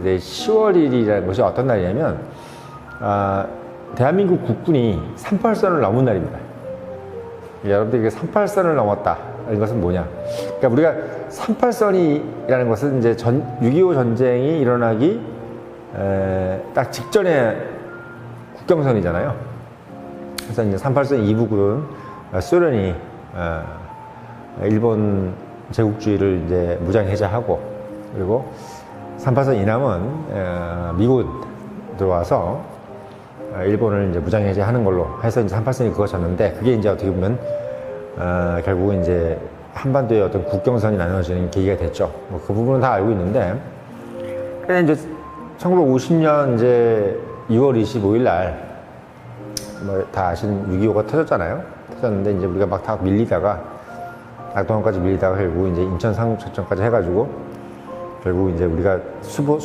이제 10월 1일이라는 것이 어떤 날이냐면 아, 대한민국 국군이 38선을 넘은 날입니다. 여러분들 이게 38선을 넘었다. 이것은 뭐냐? 그러니까 우리가 38선이라는 것은 이제 전, 6.25 전쟁이 일어나기 에, 딱 직전에 국경선이잖아요. 그래서 이제 38선 이북은 어, 소련이 어, 일본 제국주의를 이제 무장 해제하고 그리고 38선 이남은 어, 미군 들어와서 어, 일본을 이제 무장 해제하는 걸로 해서 이제 38선이 그거졌는데 그게 이제 어떻게 보면 어, 결국은 이제 한반도의 어떤 국경선이 나눠지는 계기가 됐죠. 뭐 그 부분은 다 알고 있는데 근데 이제 1950년 이제 6월 25일 날 뭐 다 아시는 6.25가 터졌잖아요. 터졌는데 이제 우리가 막 다 밀리다가 낙동강까지 밀리다가 결국 이제 인천 상륙작전까지 해가지고 결국 이제 우리가 수도